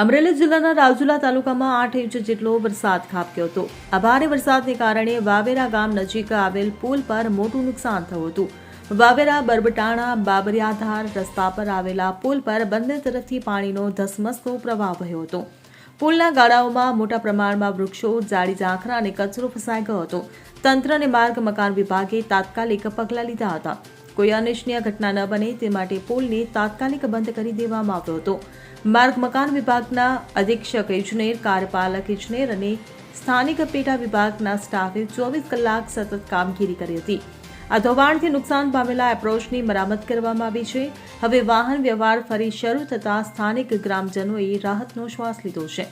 અમરેલી જિલ્લાના રાજુલા તાલુકામાં આઠ ઇંચ જેટલો વરસાદ ખાબક્યો હતો. આ ભારે વરસાદને કારણે વાવેરા ગામ નજીક આવેલ પુલ પર મોટું નુકસાન થયું હતું. વાવેરા, બરબટાણા, બાબરિયાધાર રસ્તા પર આવેલા પુલ પર બંને તરફથી પાણીનો ધસમસતો પ્રવાહ વહ્યો હતો. પુલના ગાળાઓમાં મોટા પ્રમાણમાં વૃક્ષો જાડી ઝાંખરા અને કચરો ફસાઈ ગયો હતો. તંત્ર અને માર્ગ મકાન વિભાગે તાત્કાલિક પગલાં લીધા હતા. કોઈ અનિચ્છનીય ઘટના ન બને તે માટે પુલને તાત્કાલિક બંધ કરી દેવામાં આવ્યો હતો. માર્ગ મકાન વિભાગના અધિક્ષક ઇજનેર કાર્યપાલક ઇજનેર અને સ્થાનિક પેટા વિભાગના સ્ટાફે ચોવીસ કલાક સતત કામગીરી કરી હતી. આ ધોવાણથી નુકસાન પામેલા એપ્રોચની મરામત કરવામાં આવી છે. હવે વાહન વ્યવહાર ફરી શરૂ થતાં સ્થાનિક ગ્રામજનોએ રાહતનો શ્વાસ લીધો છે.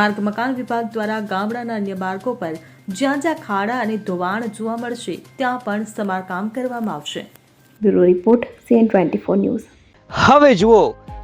માર્ગ મકાન વિભાગ દ્વારા ગામડાના અન્ય માર્ગો પર જ્યાં જ્યાં ખાડા અને ધોવાણ જોવા મળશે ત્યાં પણ સમારકામ કરવામાં આવશે. Bureau report CN twenty four news. હવે જુઓ